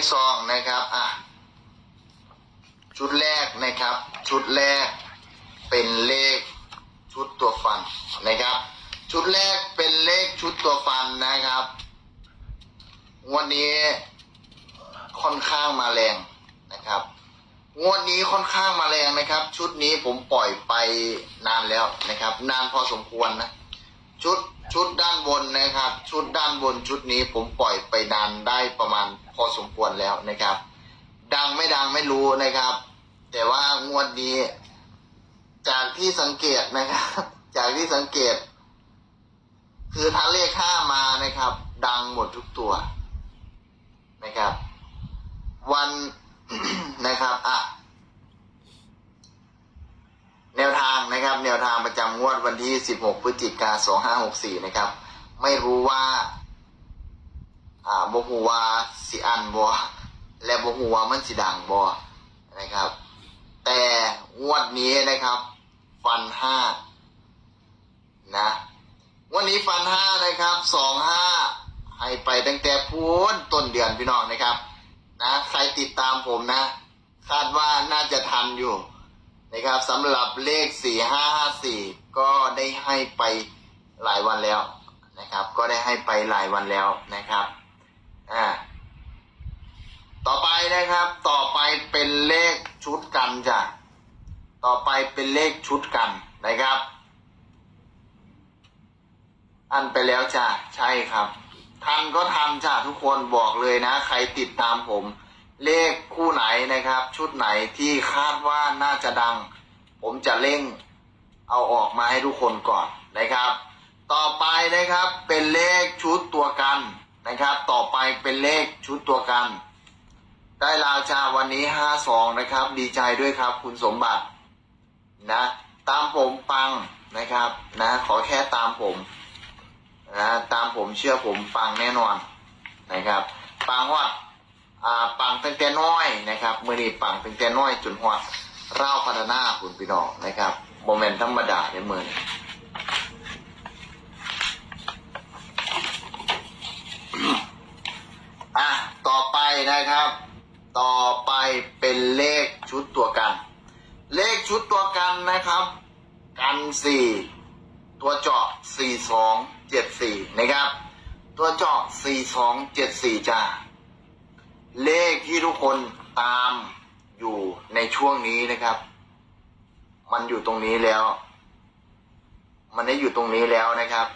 ขซองนะครับอะชุดแรกนะครับ ชุดแรกเป็นเลขชุดตัวฟันนะครับ ชุดแรกเป็นเลขชุดตัวฟันนะครับงวันนี้ค่อนข้างมาแรงนะครับงวดนี้ค่อนข้างมาแรงนะครับ ชุดนี้ผมปล่อยไปนานแล้วนะครับ นานพอสมควรนะ ชุด ชุดด้านบนนะครับ ชุดด้านบนชุดนี้ผมปล่อยไปนานได้ประมาณพอสมควรแล้วนะครับ ดังไม่ดังไม่รู้นะครับ แต่ว่างวดนี้ จากที่สังเกตนะครับ จากที่สังเกต คือถ้าเลขห้ามานะครับ ดังหมดทุกตัวนะครับ วันนะครับอะ แนวทาง นะครับ แนวทางประจำงวดวันที่ 16 พฤศจิกา2564 นะครับ ไม่รู้ว่า อ่าบฮูวาสิอันบอและบฮูวามันสิดังบอนะครับ แต่งวดนี้นะครับ ฟันห้านะวันนี้ฟันห้านะครับสองห้าให้ไปตั้งแต่พูนต้นเดือนพี่น้องนะครับ นะ ใครติดตามผมนะ คาดว่าน่าจะทันอยู่ นะครับสำหรับเลข 4554 ก็ได้ให้ไปหลายวันแล้วนะครับ ก็ได้ให้ไปหลายวันแล้วนะครับอ่าต่อไปนะครับ ต่อไปเป็นเลขชุดกันจ้ะต่อไปเป็นเลขชุดกันนะครับ อันไปแล้วจ้ะใช่ครับทันก็ทันจ้ะทุกคนบอกเลยนะ ใครติดตามผม เลขคู่ไหนนะครับ ชุดไหนที่คาดว่าน่าจะดัง ผมจะเร่งเอาออกมาให้ทุกคนก่อนนะครับ ต่อไปนะครับเป็นเลขชุดตัวกันนะครับ ต่อไปเป็นเลขชุดตัวกัน ได้ลาวชาวันนี้ห้าสองนะครับ ดีใจด้วยครับคุณสมบัตินะตามผมปังนะครับนะขอแค่ตามผมนะตามผมเชื่อผมปังแน่นอนนะครับปังว่า อ่าปังตั้งแต่น้อยนะครับมือนี้ปังตั้งแต่น้อยจนหอดเร่าพัฒนาคุณพี่น้องนะครับโมเมนต์ธรรมดาในมือนี้อะต่อไปนะครับ ต่อไปเป็นเลขชุดตัวกัน เลขชุดตัวกันนะครับ กันสี่ตัวเจาะสี่สองเจ็ดสี่นะครับ ตัวเจาะสี่สองเจ็ดสี่จ้า เลขที่ทุกคนตามอยู่ในช่วงนี้นะครับ มันอยู่ตรงนี้แล้ว มันได้อยู่ตรงนี้แล้วนะครับ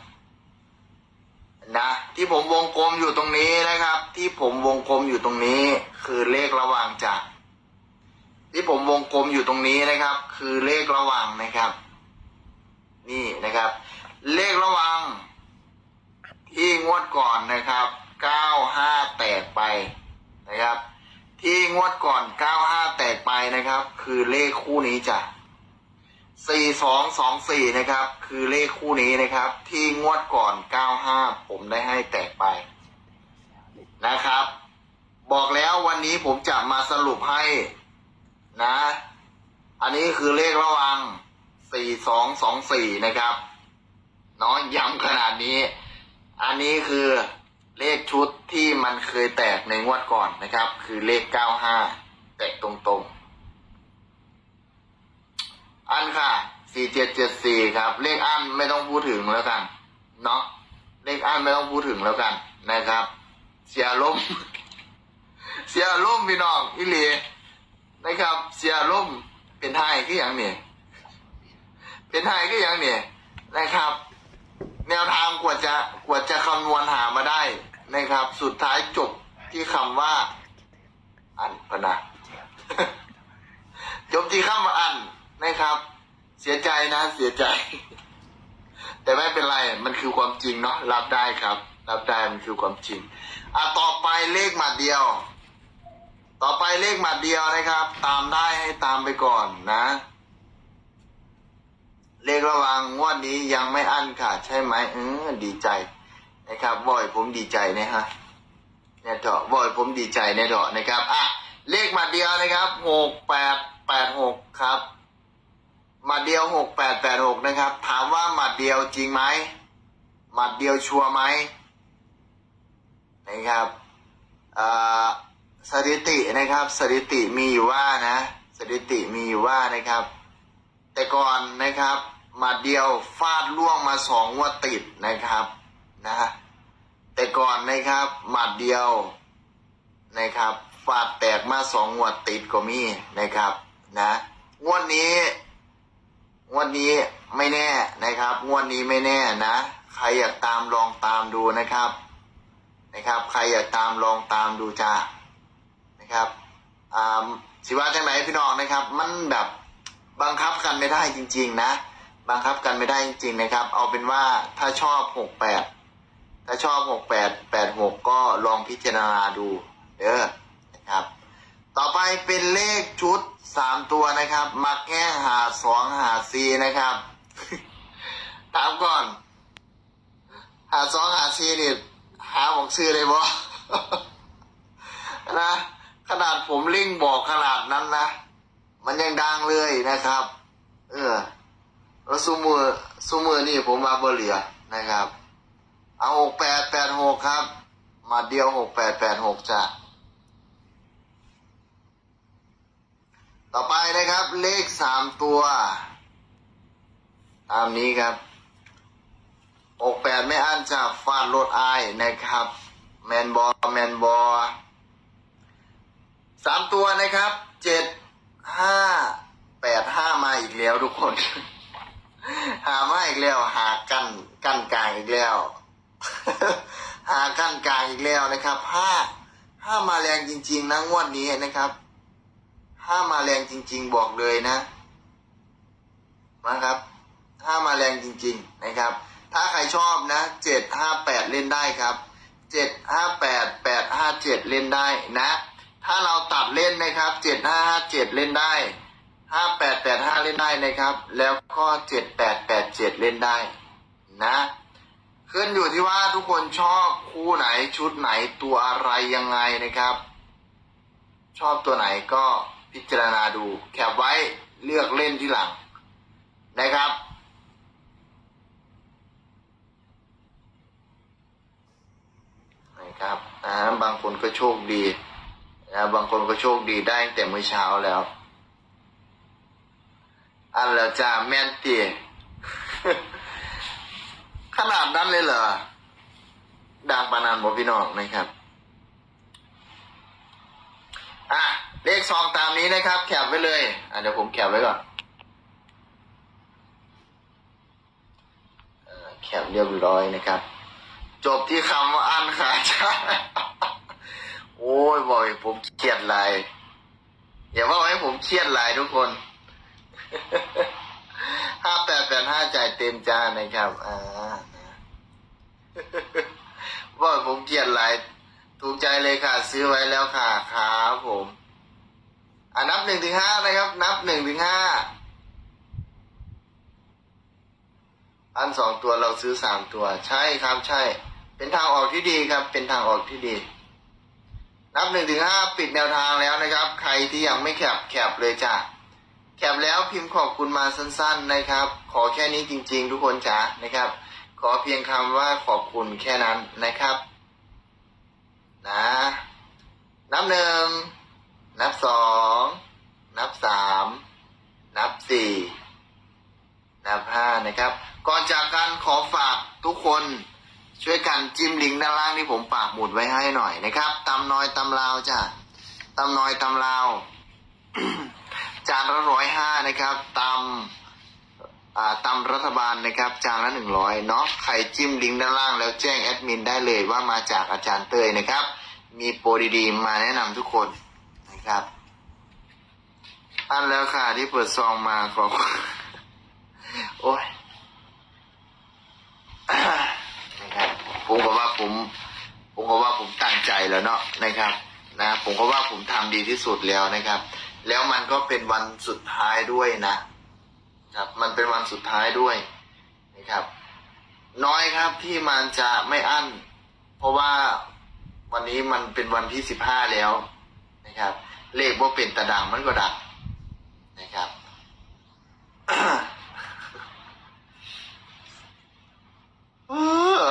นะที่ผมวงกลมอยู่ตรงนี้นะครับ ที่ผมวงกลมอยู่ตรงนี้ คือเลขระหว่างจาก ที่ผมวงกลมอยู่ตรงนี้นะครับ คือเลขระหว่างนะครับ นี่นะครับ เลขระหว่างที่งวดก่อนนะครับเก้าห้าแตกไป นะครับ ที่งวดก่อน 95 แตกไปนะครับ คือเลขคู่นี้จ้ะ4224 นะครับ คือเลขคู่นี้นะครับ ที่งวดก่อน 95 ผมได้ให้แตกไปนะครับ บอกแล้ววันนี้ผมจะมาสรุปให้นะ อันนี้คือเลขระวัง 4224 นะครับเนาะย้ำขนาดนี้ อันนี้คือ เลขชุดที่มันเคยแตกในงวดก่อนนะครับ คือเลข95แตกตรงๆ อันค่ะ4774ครับ เลขอันไม่ต้องพูดถึงแล้วกันเนาะเลขอันไม่ต้องพูดถึงแล้วกันนะครับ เสียล้มเสียล้มพี่น้องอิเลนะครับ เสียล้มเป็นไทยคือย่างนี้เป็นไทยคือย่างนี้นะครับ แนวทางกว่าจะกว่าจะคำนวณหามาได้นะครับ สุดท้ายจบที่คำว่า อันพนะจบที่คำว่าอันนะครับ เสียใจนะเสียใจ แต่ไม่เป็นไรมันคือความจริงเนาะรับได้ครับ รับได้มันคือความจริงอะต่อไปเลขหมาเดียว ต่อไปเลขหมาเดียวนะครับ ตามได้ให้ตามไปก่อนนะ ระวังงวดนี้ยังไม่อั้นค่ะ ใช่ไหมเออดีใจนะครับบ่อยผมดีใจนะฮะเนี่ยเถอะบ่อยผมดีใจเนี่ยเถอะนะครับอะเลขมาเดียวนะครับหกแปดแปดหกครับ มาเดียวหกแปดแปดหกนะครับ ถามว่ามาเดียวจริงไหมมาเดียวชัวร์ไหมนะครับอ่าสถิตินะครับสถิติมีอยู่ว่านะ สถิติมีอยู่ว่านะครับ แต่ก่อนนะครับ มัดเดียวฟาดล่วงมาสองงวัติดนะครับนะแต่ก่อนนะครับหมัดเดียวนะครับฟาดแตกมาสองงวดติดก็มีนะครับนะงวดนี้งวดนี้ไม่แน่นะครับงวดนี้ไม่แน่นะใครอยากตามลองตามดูนะครับนะครับ ใครอยากตามลองตามดูจ้านะครับอ่าสิว่าจังไหนพี่น้องนะครับ มันแบบบังคับกันไม่ได้จริง ๆ นะ บังคับกันไม่ได้จริงๆนะครับ เอาเป็นว่าถ้าชอบหกแปดถ้าชอบหกแปดแปดหกก็ลองพิจารณาดูเด้อนะครับ ต่อไปเป็นเลขชุดสามตัวนะครับ มักแง่หาสองหาซีนะครับถามก่อน หาสองหาซีนี่หาบอกชื่อเลยบ่นะขนาดผมลิงบอกขนาดนั้นนะ มันยังดังเลยนะครับ เออ แล้วซูมือซูมือนี่ผมมาเบอร์เหลือนะครับ เอาหกแปดแปดหกครับ มาเดียวหกแปดแปดหกจ้ะต่อไปนะครับเลขสามตัว ตามนี้ครับหกแปดไม่อั้นจากฟาดรถไอนะครับ แมนบอแมนบอสามตัวนะครับเจ็ดห้าแปดห้ามาอีกแล้วทุกคน หามาอีกแล้วหากันกันกลางอีกแล้ว หากันกลางอีกแล้วนะครับห้าห้ามาแรงจริง ๆนะงวดนี้นะครับห้ามาแรงจริง ๆ บอกเลยนะนะครับห้ามาแรงจริง ๆนะครับ ถ้าใครชอบนะเจ็ดห้าแปดเล่นได้ครับเจ็ดห้าแปดแปดห้าเจ็ดเล่นได้นะ ถ้าเราตัดเล่นนะครับเจ็ดห้าห้าเจ็ดเล่นได้ ห้าแปดแปดห้าเล่นได้นะครับ แล้วก็เจ็ดแปดแปดเจ็ดเล่นได้นะขึ้นอยู่ที่ว่าทุกคนชอบคู่ไหนชุดไหนตัวอะไรยังไงนะครับ ชอบตัวไหนก็พิจารณาดูแคปไว้เลือกเล่นที่หลังนะครับนะครับอ่าบางคนก็โชคดีนะบางคนก็โชคดีได้แต่เมื่อเช้าแล้ว อันแล้วจ้าแม่นตีขนาดนั้นเลยเหรอ ดังปานนันบอกพี่น้องนะครับ อะ เลขซองตามนี้นะครับ แคปไว้เลย อะเดี๋ยวผมแคปไว้ก่อนแคปเรียบร้อยนะครับ จบที่คำว่าอันขาชาโอ้ยบอยผมเครียดหลายอย่าว่าให้ผมเครียดหลายทุกคน ห้าแปดแปดห้าจ่ายเต็มจานนะครับ อ่าว่าผมเกลียดหลายถูกใจเลยค่ะ ซื้อไว้แล้วค่ะครับผม อ่านับหนึ่งถึงห้านะครับ นับหนึ่งถึงห้าอันสองตัวเราซื้อสามตัว ใช่ครับใช่ เป็นทางออกที่ดีครับ เป็นทางออกที่ดี นับหนึ่งถึงห้าปิดแนวทางแล้วนะครับ ใครที่ยังไม่แคปแคปเลยจ้ะ แคปแล้วพิมพ์ขอบคุณมาสั้น ๆนะครับ ขอแค่นี้จริง ๆ ทุกคนจ้ะนะครับ ขอเพียงคำว่าขอบคุณแค่นั้นนะครับ นะนับหนึ่งนับสองนับสามนับสี่นับห้านะครับ ก่อนจากกันขอฝากทุกคนช่วยกันจิ้มลิงก์ด้านล่างที่ผมปากหมุดไว้ให้หน่อยนะครับตำน้อยตำลาวจ้ะตำน้อยตำลาว จานละร้อยห้านะครับตำอ่าตำรัฐบาลนะครับ จานละหนึ่งร้อยเนาะใครจิ้มลิงก์ด้านล่างแล้วแจ้งแอดมินได้เลยว่ามาจากอาจารย์เตยนะครับ มีโปรดีๆ มาแนะนำทุกคนนะครับอันแล้วค่ะที่เปิดซองมาขอบโอ้ยนะครับผมก็ว่าผมผมก็ว่าผมตั้งใจแล้วเนาะนะครับ นะ ผมก็ว่าผมทำดีที่สุดแล้วนะครับ แล้วมันก็เป็นวันสุดท้ายด้วยนะครับ มันเป็นวันสุดท้ายด้วยนะครับ น้อยครับที่มันจะไม่อั้น เพราะว่าวันนี้มันเป็นวันที่สิบห้าแล้วนะครับ เลขว่าเป็นตะดังมันก็ดังนะครับเออ